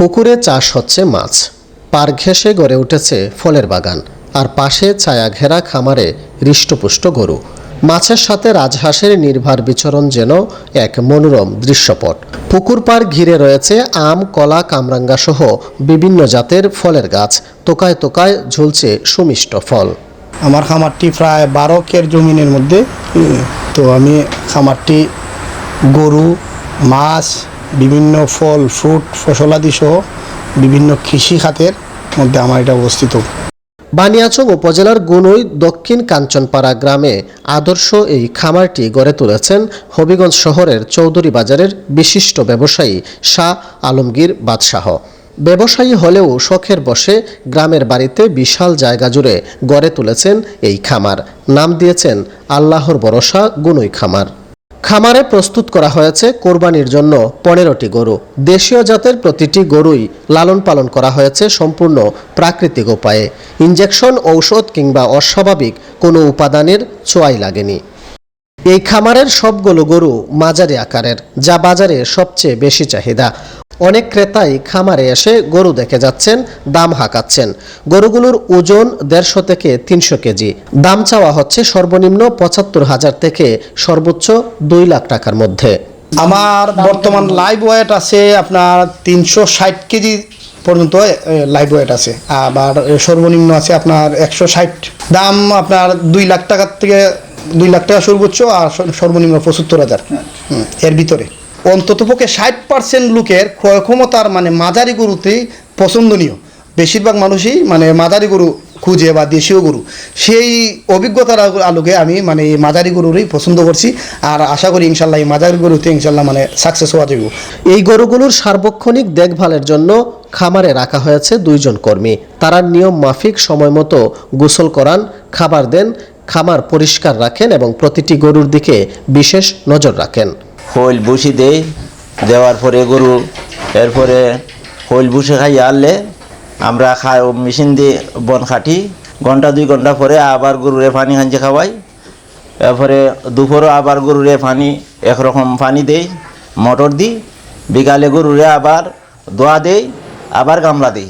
পুকুরে চাষ হচ্ছে মাছ। পার ঘেঁষে গড়ে উঠেছে ফলের বাগান। আর পাশে ছায়া ঘেরা খামারে হৃষ্টপুষ্ট গরু। মাছের সাথে রাজহাঁসের নির্ভার বিচরণ যেন এক মনোরম দৃশ্যপট। পুকুর পাড় ঘিরে রয়েছে আম, কলা, কামরাঙ্গা সহ বিভিন্ন জাতের ফলের গাছ। তোকায় তোকায় ঝুলছে সুমিষ্ট ফল। আমার খামারটি প্রায় বারো কের জমিনের মধ্যে তো আমি খামারটি গরু, মাছ বিভিন্ন ফল ফ্রুট ফসলাদি সহ বিভিন্ন কৃষি খাতের মধ্যে আমার এটা অবস্থিত। বানিয়াচং উপজেলার গুনই দক্ষিণ কাঞ্চনপাড়া গ্রামে আদর্শ এই খামারটি গড়ে তুলেছেন হবিগঞ্জ শহরের চৌধুরী বাজারের বিশিষ্ট ব্যবসায়ী শাহ আলমগীর বাদশাহ। ব্যবসায়ী হলেও শখের বসে গ্রামের বাড়িতে বিশাল জায়গা জুড়ে গড়ে তুলেছেন এই খামার। নাম দিয়েছেন আল্লাহর ভরসা গুনই খামার। খামারে প্রস্তুত করা হয়েছে কোরবানির জন্য পনেরোটি গরু। দেশীয় জাতের প্রতিটি গরুই লালন পালন করা হয়েছে সম্পূর্ণ প্রাকৃতিক উপায়ে। ইঞ্জেকশন ঔষধ কিংবা অস্বাভাবিক কোনো উপাদানের চোয়াই লাগেনি। এই খামারের সবগুলো গরু মাঝারি আকারের, যা বাজারে সবচেয়ে বেশি চাহিদা। অনেক ক্রেতাই খামারে এসে গরু দেখে যাচ্ছেন, দাম হাঁকাচ্ছেন। গরুগুলোর ওজন দেড়শো থেকে তিনশো কেজি। দাম চাওয়া হচ্ছে সর্বনিম্ন পঁচাত্তর হাজার থেকে সর্বোচ্চ দুই লাখ টাকার মধ্যে। আমার বর্তমান লাইভ ওয়েট আছে আপনার তিনশো ষাট কেজি পর্যন্ত লাইভ ওয়েট আছে। আবার সর্বনিম্ন আছে আপনার একশো ষাট। দাম আপনার দুই লাখ টাকার থেকে, দুই লাখ টাকা সর্বোচ্চ আর সর্বনিম্ন পঁচাত্তর হাজার। এর ভিতরে। অন্ততপক্ষে ষাট পার্সেন্ট লোকের ক্রয় ক্ষমতার মানে মাঝারি গরুতেই পছন্দনীয়। বেশিরভাগ মানুষই মানে মাঝারি গরু খুঁজে বা দেশীয় গরু। সেই অভিজ্ঞতার আলোকে আমি মানে এই মাঝারি গরুরই পছন্দ করছি আর আশা করি ইনশাল্লাহ এই মাঝারি গরুতে ইনশাল্লাহ মানে সাকসেস হওয়া যাবে। এই গরুগুলোর সার্বক্ষণিক দেখভালের জন্য খামারে রাখা হয়েছে দুইজন কর্মী। তারা নিয়ম মাফিক সময় মতো গোসল করান, খাবার দেন, খামার পরিষ্কার রাখেন এবং প্রতিটি গরুর দিকে বিশেষ নজর রাখেন। খোল ভুসি দেই, দেওয়ার পরে গরু, এরপরে খোল ভুসি খাই আনলে আমরা খাই, মেশিন দিয়ে বন খাটি, ঘণ্টা দুই ঘণ্টা পরে আবার গরুরে পানি খাঞ্চে খাওয়াই। এরপরে দুপুরও আবার গরুরে পানি, একরকম পানি দেই, মোটর দিই, বিকালে গরুরে আবার দোয়া দেই, আবার গামলা দিই।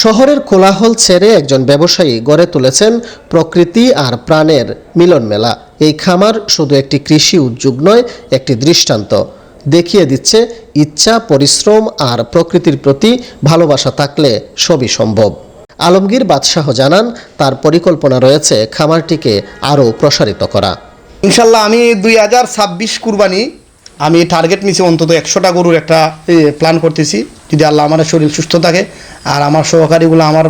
শহরের কোলাহল ছেড়ে একজন ব্যবসায়ী গড়ে তুলেছেন প্রকৃতি আর প্রাণের মিলন মেলা। এই খামার শুধু একটি কৃষি উদ্যোগ নয়, একটি দৃষ্টান্ত। দেখিয়ে দিচ্ছে, ইচ্ছা, পরিশ্রম আর প্রকৃতির প্রতি ভালোবাসা থাকলে সবই সম্ভব। আলমগীর বাদশাহ জানান, তার পরিকল্পনা রয়েছে খামারটিকে আরও প্রসারিত করা। ইনশাল্লাহ আমি দুই হাজার ছাব্বিশ কুরবানি, আমি টার্গেট নিছি অন্তত একশোটা গরুর একটা প্ল্যান করতেছি। যদি আল্লাহ আমার শরীর সুস্থ থাকে আর আমার সহকারীগুলো আমার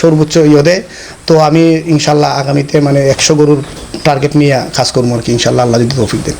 সর্বোচ্চ ইয়ে দেয়, তো আমি ইনশাল্লাহ আগামীতে মানে একশো গরুর টার্গেট নিয়ে কাজ করব আর কি, ইনশাল্লাহ আল্লাহ যদি তৌফিক দেন।